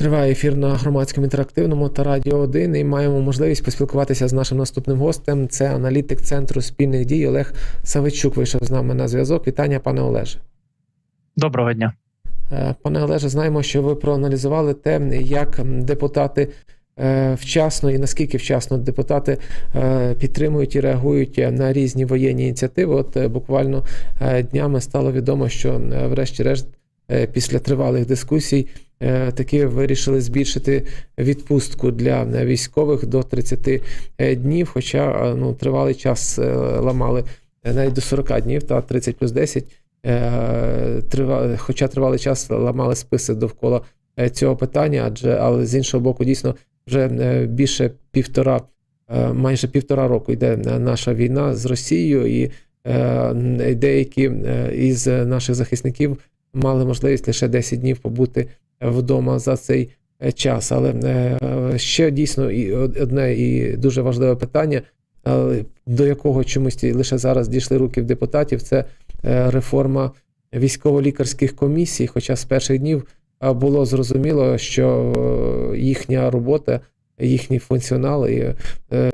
Триває ефір на громадському інтерактивному та радіо 1 і маємо можливість поспілкуватися з нашим наступним гостем. Це аналітик центру спільних дій Олег Савичук. Вийшов з нами на зв'язок. Вітання, пане Олеже. Доброго дня. Е, Пане Олеже, знаємо, що ви проаналізували те, як депутати е, вчасно і наскільки вчасно депутати е, підтримують і реагують на різні воєнні ініціативи. От буквально днями стало відомо, що врешті-решт після тривалих дискусій таки вирішили збільшити відпустку для е, військових до 30 днів. Хоча е, ну, тривалий час е, ламали е, навіть до 40 днів, та 30 плюс 10. Е, трива- Хоча тривалий час ламали списи довкола е, цього питання, адже але з іншого боку, дійсно вже е, більше півтора, е, майже півтора року йде е, наша війна з Росією, і е, деякі е, із наших захисників мали можливість лише 10 днів побути вдома за цей е, час. Але е, ще дійсно і одне і дуже важливе питання, е, до якого чомусь лише зараз дійшли руки в депутатів, це реформа військово-лікарських комісій. Хоча з перших днів було зрозуміло, що їхня робота, їхній функціонал і, е,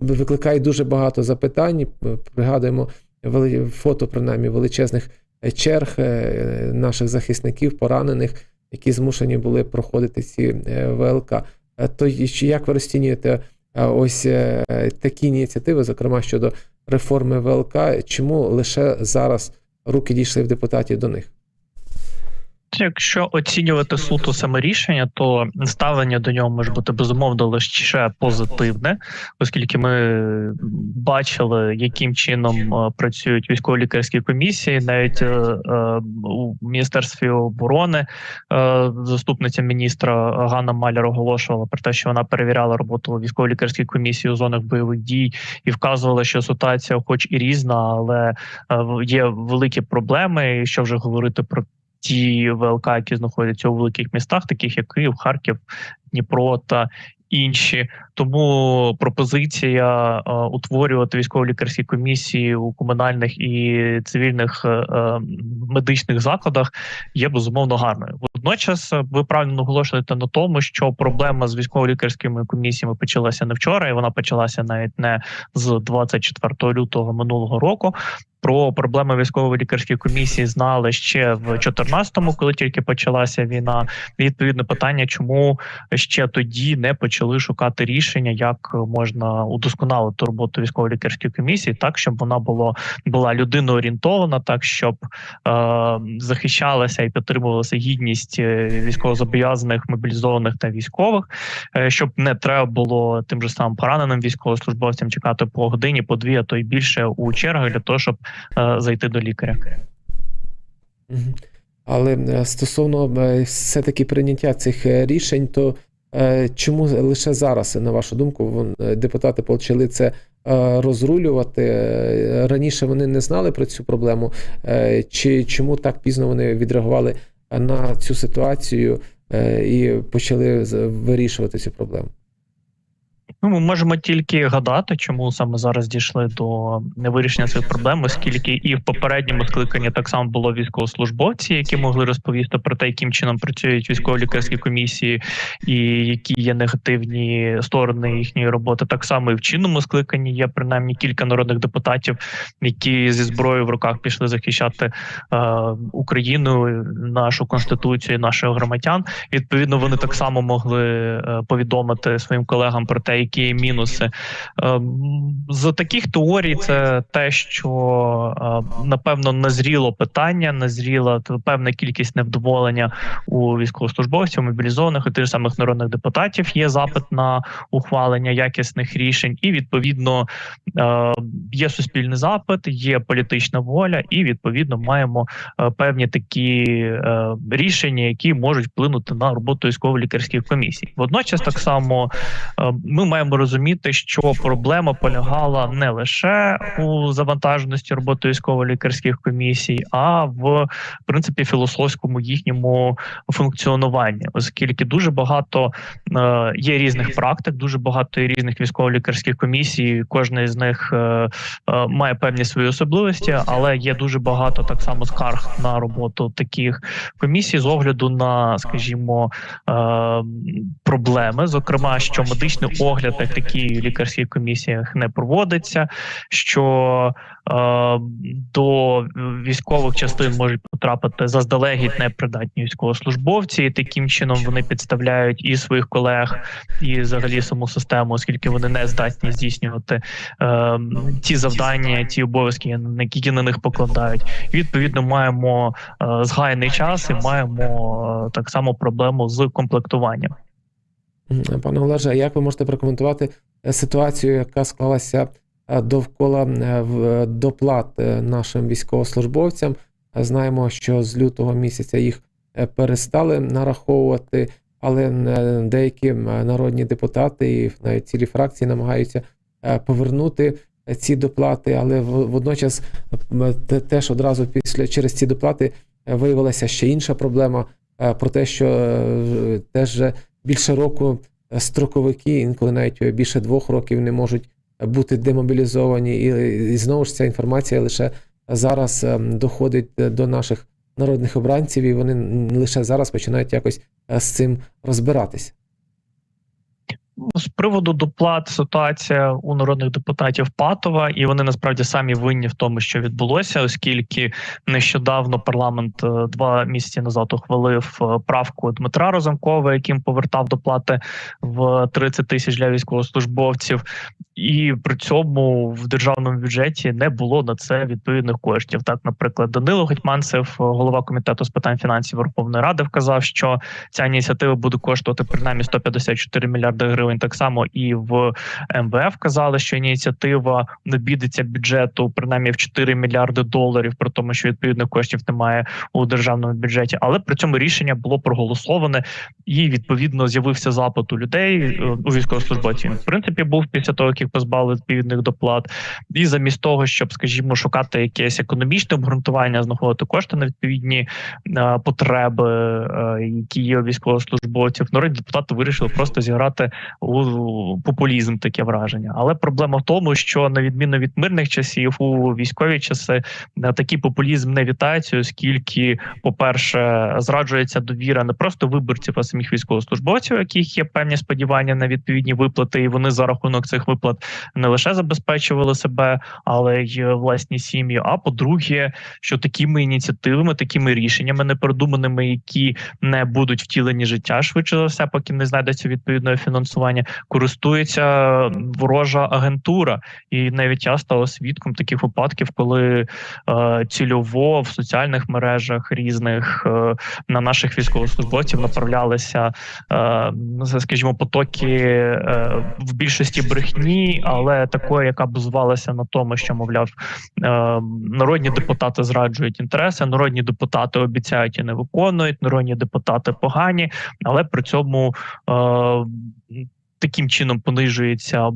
викликає дуже багато запитань. Пригадуємо вели- фото, принаймні, величезних черг наших захисників, поранених, які змушені були проходити ці е, ВЛК. Е, То чи як ви розцінюєте е, ось такі ініціативи, зокрема щодо реформи ВЛК, чому лише зараз руки дійшли в депутатів до них? Якщо оцінювати суто саме рішення, то ставлення до нього може бути безумовно лише позитивне, оскільки ми бачили, яким чином е, працюють військово-лікарські комісії, навіть е, е, у міністерстві оборони заступниця міністра Ганна Маляр оголошувала про те, що вона перевіряла роботу військово-лікарських комісій у зонах бойових дій і вказувала, що ситуація, хоч і різна, але є великі проблеми. І що вже говорити про ті ВЛК, які знаходяться у великих містах, таких як Київ, Харків, Дніпро та інші. Тому пропозиція е, утворювати військово-лікарські комісії у комунальних і цивільних е, е, медичних закладах є безумовно гарною. Водночас е, ви правильно наголошуєте на тому, що проблема з військово-лікарськими комісіями почалася не вчора, і вона почалася навіть не з 24 лютого минулого року. Про проблеми військово-лікарських комісій знали ще в 14-му, коли тільки почалася війна. Відповідне питання, чому ще тоді не почали шукати рішення, як можна удосконалити роботу військово-лікарської комісії, так щоб вона було була людиноорієнтована, так щоб е, захищалася і підтримувалася гідність е, військовозобов'язаних, мобілізованих та військових, е, щоб не треба було тим же самим пораненим військовослужбовцям чекати по годині, по дві, а то й більше у чергах для того, щоб зайти до лікаря. Але е, стосовно е, все-таки прийняття цих е, рішень, то е, чому лише зараз, на вашу думку, е, депутати почали це е, розрулювати? Е, Раніше вони не знали про цю проблему, Е, чи чому так пізно вони відреагували на цю ситуацію е, і почали вирішувати цю проблему? Ну, ми можемо тільки гадати, чому саме зараз дійшли до невирішення цих проблем, оскільки і в попередньому скликанні так само було військовослужбовці, які могли розповісти про те, яким чином працюють військово-лікарські комісії, і які є негативні сторони їхньої роботи. Так само і в чинному скликанні є принаймні кілька народних депутатів, які зі зброєю в руках пішли захищати е, Україну, нашу конституцію, наших громадян. Відповідно, вони так само могли е, повідомити своїм колегам про те, які є мінуси. Ем, З таких теорій, це те, що е, напевно назріло питання, назріла певна кількість невдоволення у військовослужбовців, мобілізованих і тих самих народних депутатів. Є запит на ухвалення якісних рішень, і відповідно е, є суспільний запит, є політична воля, і відповідно маємо е, певні такі е, рішення, які можуть вплинути на роботу військово-лікарських комісій. Водночас, так само е, ми маємо маємо розуміти, що проблема полягала не лише у завантаженості роботи військово-лікарських комісій, а в принципі філософському їхньому функціонуванні, оскільки дуже багато е, є різних практик, дуже багато є різних військово-лікарських комісій. Кожна з них е, е, має певні свої особливості, але є дуже багато так само скарг на роботу таких комісій з огляду на, скажімо, е, проблеми, зокрема, що медичний огляд такий в лікарських комісіях не проводиться, що е, до військових частин можуть потрапити заздалегідь непридатні військовослужбовці, і таким чином вони підставляють і своїх колег, і взагалі саму систему, оскільки вони не здатні здійснювати е, ті завдання, ті обов'язки, які на них покладають. Відповідно, маємо е, згайний час і маємо е, так само проблему з комплектуванням. Пане Олеже, як ви можете прокоментувати е, ситуацію, яка склалася е, довкола е, доплат нашим військовослужбовцям? Знаємо, що з лютого місяця їх перестали нараховувати, але деякі народні депутати і навіть цілі фракції намагаються повернути ці доплати, але водночас теж одразу після через ці доплати виявилася ще інша проблема про те, що теж більше року е, строковики, інколи навіть більше двох років не можуть бути демобілізовані. І, і знову ж ця інформація лише зараз е, доходить до наших народних обранців, і вони лише зараз починають якось е, з цим розбиратися. З приводу доплат ситуація у народних депутатів патова, і вони насправді самі винні в тому, що відбулося, оскільки нещодавно парламент е, два місяці назад ухвалив е, правку Дмитра Розумкова, яким повертав доплати в 30 тисяч для військовослужбовців, і при цьому в державному бюджеті не було на це відповідних коштів. Так, наприклад, Данило Гетьманцев, голова комітету з питань фінансів Верховної Ради, вказав, що ця ініціатива буде коштувати принаймні 154 мільярди гривень. Так само і в МВФ казали, що ініціатива не обійдеться бюджету принаймні в 4 мільярди доларів, при тому, що відповідних коштів немає у державному бюджеті. Але при цьому рішення було проголосоване і відповідно з'явився запит у людей е, у військовослужбовців. В принципі, був після того, як їх позбавили відповідних доплат, і замість того, щоб, скажімо, шукати якесь економічне обґрунтування, знаходити кошти на відповідні е, потреби, е, які є у військовослужбовців, народні депутати вирішили просто зіграти у популізм таке враження. Але проблема в тому, що на відміну від мирних часів, у військові часи е, такий популізм не вітається, оскільки, по-перше, зраджується довіра не просто виборців, а самих військовослужбовців, яких є певні сподівання на відповідні виплати, і вони за рахунок цих виплат не лише забезпечували себе, але й е, власні сім'ї. А по-друге, що такими ініціативами, такими рішеннями непродуманими, які не будуть втілені життя швидше за все, поки не знайдеться відповідне фінансування, користується ворожа агентура, і навіть я стала свідком таких випадків, коли е, цільово в соціальних мережах різних е, на наших військовослужбовців направлялися, е, ну, скажімо, потоки е, в більшості брехні, але такої, яка базувалася на тому, що мовляв е, народні. депутати зраджують інтереси, народні депутати обіцяють і не виконують, народні депутати погані, але при цьому е, таким чином понижується.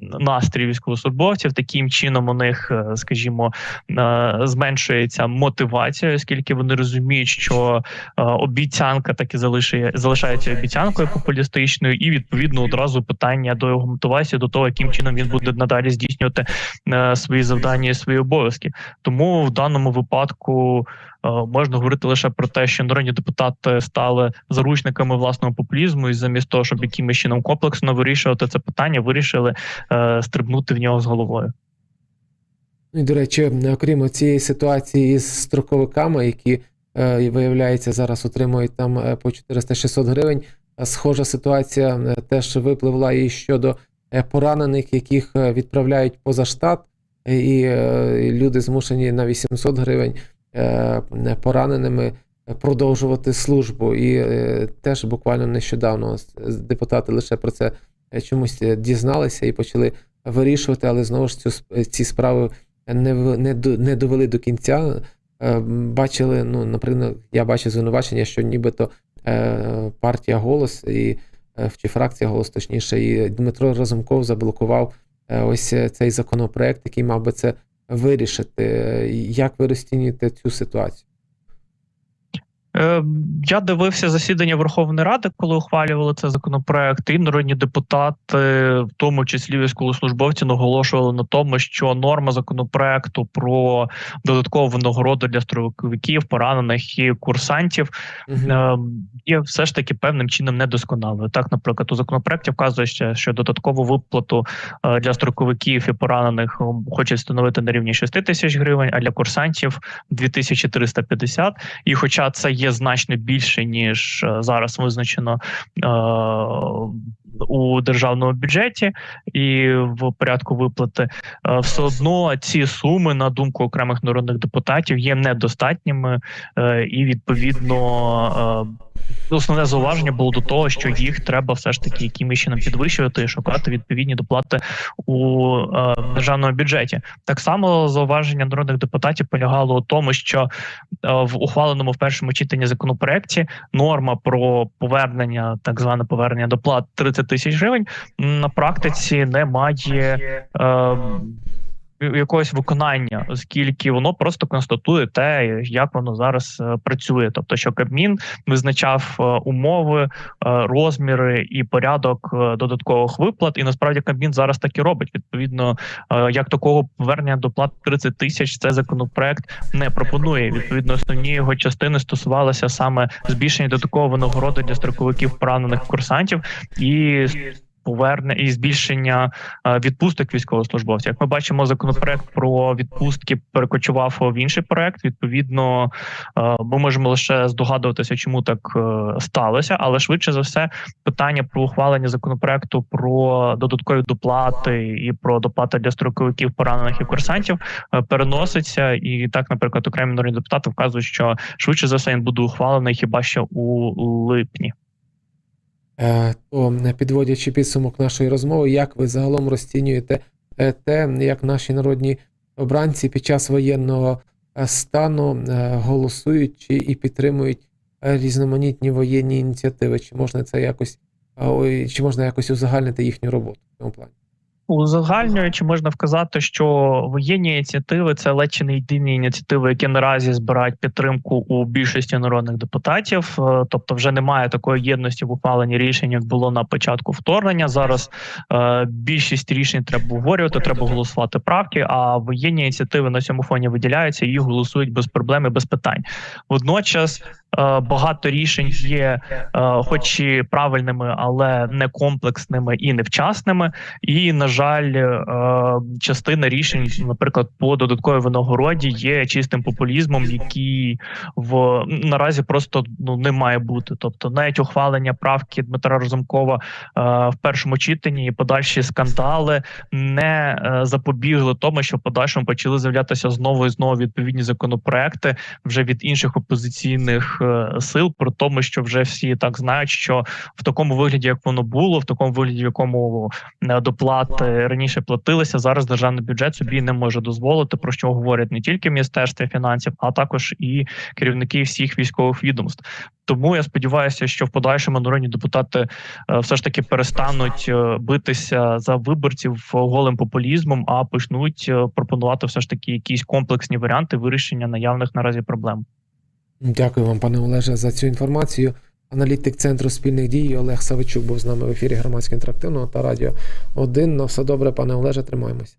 Настрій військовослужбовців таким чином у них, е, скажімо, е, зменшується мотивація, оскільки вони розуміють, що е, обіцянка так і залишає залишається обіцянкою популістичною, і відповідно одразу питання до його мотивації, до того, яким чином він буде надалі здійснювати свої завдання і свої обов'язки. Тому в даному випадку можна говорити лише про те, що народні депутати стали заручниками власного популізму, і замість того, щоб якимось чином комплексно вирішувати це питання, вирішили е, стрибнути в нього з головою. Ну і до речі, окрім цієї ситуації із строковиками, які е, виявляється зараз отримують там е, по 400-600 гривень. е, Схожа ситуація е, теж випливла і щодо е, поранених, яких е, відправляють поза штат, е, і е, люди змушені на 800 гривень е, пораненими продовжувати службу. І е, теж буквально нещодавно депутати лише про це е, чомусь е, дізналися і почали вирішувати, але знову ж цю ці справи не, не, не довели до кінця. Е, Бачили, ну, наприклад, я бачив звинувачення, що нібито е, партія голос і е, чи фракція голос, точніше, і Дмитро Разумков заблокував е, ось е, цей законопроект, який мав би це вирішити. Як ви розцінюєте цю ситуацію? Е, Я дивився засідання Верховної Ради, коли ухвалювали цей законопроект, і народні депутати, в тому числі військовослужбовці, наголошували на тому, що норма законопроекту про додаткову винагороду для строковиків, поранених і курсантів е, є все ж таки певним чином недосконалою. Так, наприклад, у законопроекті вказується, що додаткову виплату е, для строковиків і поранених хочуть встановити на рівні 6 тисяч гривень, а для курсантів 2350. І хоча це є значно більше ніж е, зараз визначено е, у державному бюджеті і в порядку виплати, е, все одно ці суми, на думку окремих народних депутатів, є недостатніми, і відповідно. Основне зауваження було до того, що їх треба все ж таки якимось чином підвищувати і шукати відповідні доплати у е, державному бюджеті. Так само зауваження народних депутатів полягало у тому, що е, в ухваленому в першому читанні законопроекті норма про повернення, так зване повернення доплат 30 тисяч гривень, на практиці не має. Е, Якогось виконання, оскільки воно просто констатує те, як воно зараз е, працює. Тобто, що Кабмін визначав е, умови, е, розміри і порядок додаткових виплат, і насправді Кабмін зараз так і робить. Відповідно, як такого повернення доплат 30 тисяч, цей законопроект не пропонує. Відповідно, основні його частини стосувалися саме збільшення додаткової винагороди для строковиків поранених курсантів і поверне і збільшення е, відпусток військовослужбовців. Як ми бачимо, законопроект про відпустки перекочував в інший проект. Відповідно, е, ми можемо лише здогадуватися, чому так е, сталося, але швидше за все, питання про ухвалення законопроекту про додаткові доплати і про доплати для строковиків поранених і курсантів переноситься. І так, наприклад, окремі народні депутати вказують, що швидше за все він буде ухвалений хіба що у липні. Е, То е, підводячи підсумок нашої розмови, як ви загалом розцінюєте е, те, як наші народні обранці під час воєнного стану голосують чи і підтримують різноманітні воєнні ініціативи? Чи можна це якось чи можна якось узагальнити їхню роботу в цьому плані? Узагальнюючи, можна вказати, що воєнні ініціативи це ледь не єдині ініціативи, які наразі збирають підтримку у більшості народних депутатів. Е, Тобто, вже немає такої єдності в ухваленні рішень, як було на початку вторгнення. Зараз е, більшість рішень треба обговорювати, треба голосувати правки. А воєнні ініціативи на цьому фоні виділяються і їх голосують без проблем і без питань. Водночас. Е, Багато рішень є, е, хоч і правильними, але не комплексними і невчасними. І на жаль, е, частина рішень, наприклад, по додатковій винагороді, є чистим популізмом, який в наразі просто ну не має бути. Тобто, навіть ухвалення правки Дмитра Розумкова в першому читанні і подальші скандали не запобігли тому, що в подальшому почали з'являтися знову і знову відповідні законопроекти вже від інших опозиційних сил, про тому, що вже всі так знають, що в такому вигляді, як воно було, в такому вигляді, в якому е, доплати раніше платилися. Зараз державний бюджет собі не може дозволити, про що говорять не тільки Міністерство фінансів, а також і керівники всіх військових відомств. Тому я сподіваюся, що в подальшому народні депутати е, все ж таки перестануть е, битися за виборців голим популізмом, а почнуть е, пропонувати все ж таки якісь комплексні варіанти вирішення наявних наразі проблем. Дякую вам, пане Олеже, за цю інформацію. Аналітик Центру спільних дій Олег Савичук був з нами в ефірі громадського інтерактивного та радіо 1. На все добре, пане Олеже, тримаємось.